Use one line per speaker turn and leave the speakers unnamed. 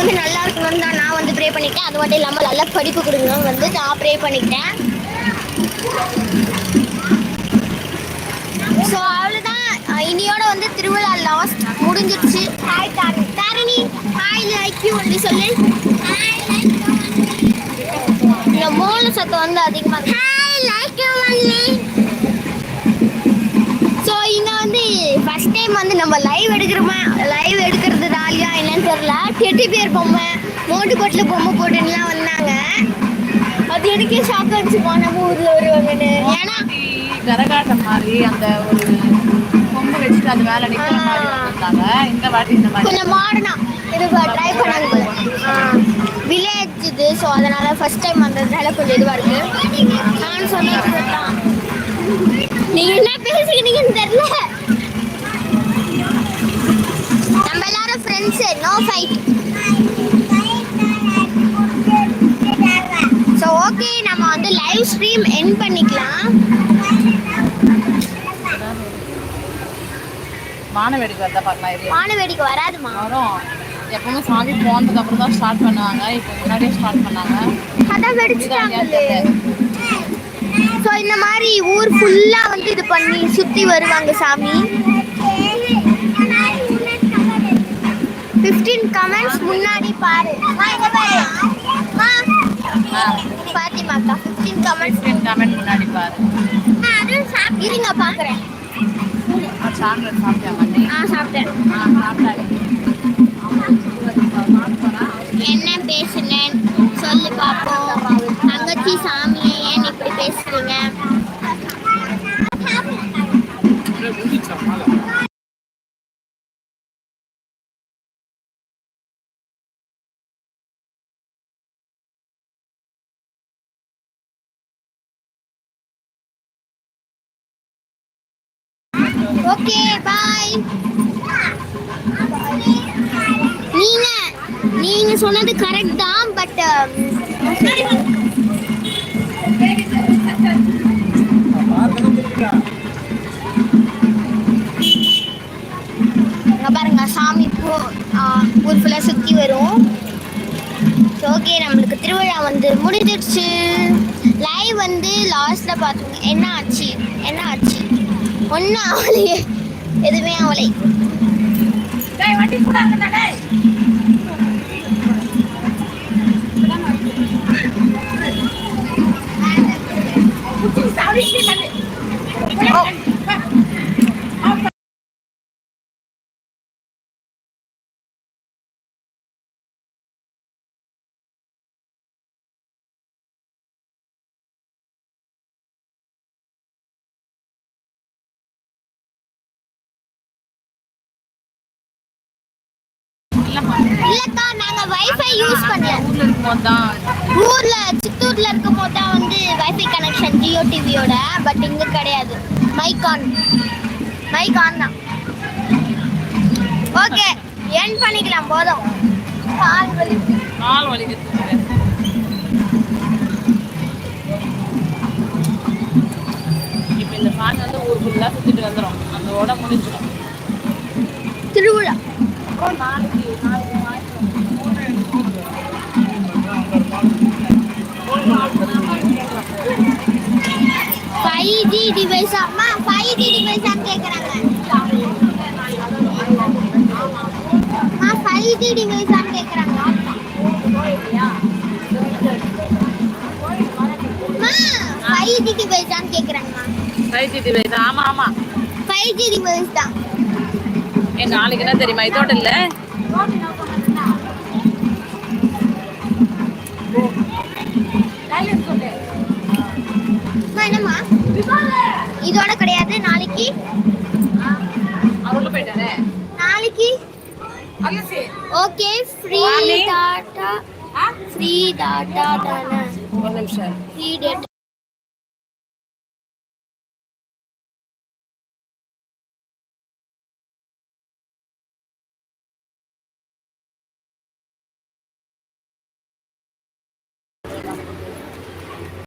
பண்ணிக்கிட்டேன் அது மட்டும் இல்லாமல் நல்ல படிப்பு கொடுக்கணும்னு வந்து நான் ப்ரே பண்ணிக்கிட்டேன் ஸோ அவ்வளோதான் இனியோட வந்து திருவிழா லாஸ்ட் முடிஞ்சிருச்சு. Hi Dharani hi like you only சொல்லு. இந்த மோன சத்தம் வந்து அதிகமாக ஹாய் லைக் டைம் வந்து நம்ம லைவ் எடுக்கிறோமா? லைவ் எடுக்கிறது ராலியா என்னன்னு தெரியல. டெட்டி பேர் பொம்மை மோட்டு கோட்டில் பொம்மை போட்டுலாம் வந்தாங்க. அது எனக்கே ஷாக் அடிச்சுப்பா நம்ம ஊரில் வருவாங்கன்னு ஏன்னா
கரகாட்டம் மாதிரி அந்த ஒரு கொம்பு வச்சுட்டு அது மாதிரி வந்தாங்க இந்த வாட்டி இந்த மாதிரி.
கொஞ்சம் மாடர்னா இது ட்ரை பண்ணாங்க வில்லேஜ் இது ஸோ அதனால ஃபர்ஸ்ட் டைம் வந்ததுனால கொஞ்சம் இதுவாக இருக்கு. நான் சொன்னது தான் நீங்க என்ன பேசிக்கிறீங்கன்னு தெரியல. நம்ம வந்து லைவ் ஸ்ட்ரீம் என் பண்ணிக்கலாம்.
வான வேடிக்கை வந்தா பார்க்கலாம் இது
வான வேடிக்கை வராதுமா
வரும். எப்பவுமே சாமி போனதுக்கு அப்புறம் தான் ஸ்டார்ட் பண்ணுவாங்க. இப்போ முன்னாடியே ஸ்டார்ட் பண்ணாங்க.
அதான் வெடிச்சிட்டாங்களே. ஸோ இந்த மாதிரி ஊர் ஃபுல்லா வந்து இது பண்ணி சுத்தி வருவாங்க சாமி. ஃபிஃப்டீன் கமெண்ட்ஸ் முன்னாடி பாரு. மா, இங்க பாரு. மா, பாத்திமாக்கா ஃபிஃப்டீன் கமெண்ட்ஸ்
கமெண்ட் முன்னாடி பாரு
இருங்க பாக்குறேன்.
சாக்லேட் சாப்பிட்டா மாட்டேன்
ஆ சாப்பிட்டேன்.
சாப்பிட்டாங்க
என்ன பேசுனேன்? சொல்லு பாப்போம். தங்கச்சி சாமியை ஏன் இப்படி பேசுறீங்க? ஓகே பாய் நீங்க நீங்க சொன்னது கரெக்ட் தான் பட் um, பாருங்க சாமி போ ஊர் ஃபுல்லாக சுற்றி வரும். ஓகே நம்மளுக்கு திருவிழா வந்து முடிஞ்சிடுச்சு. லைவ் வந்து லாஸ்ட்ல பார்த்தோம் என்ன ஆச்சு? என்ன ஆச்சு? ஒன்றும் ஆகலையே எதுவுமே ஆகலை இல்லக்கா நாங்க வைஃபை யூஸ் பண்ணல.
ஊர்ல இருக்கும்போது தான்
ஊர்ல சித்தூர்ல இருக்கும் போது தான் வந்து வைஃபை கனெக்ஷன் ஜியோ டிவியோட பட் இங்க கிடையாது. மைக் ஆன் மைக் ஆன் தான். ஓகே என் பண்ணிக்கலாம் போதும். கால் வலி.
கால் வலிக்கிறது இப்போ இந்த சாமி வந்து ஊர் ஃபுல்லாக சுற்றிட்டு வந்துடும் அதோட முடிஞ்சிடும்.
திருவிழா.
நாளைக்கு
ஃபைவ் ஜி டிவைஸ் அம்மா ஃபைவ் ஜி டிவைஸா கேக்குறாங்க. அம்மா ஃபைவ் ஜி டிவைஸா கேக்குறாங்க. அம்மா five G
five G device ஆமாம் ஆமாம்
ஃபைவ் ஜி டிவைஸ் தான்.
ஏ நாளைக்கு என்ன தெரியுமா? இதோட இல்லை?
இதோட கிடையாது நாளைக்கு. நாளைக்கு. Okay free data free data தானே?
ஒரு நிமிஷம்.
Free date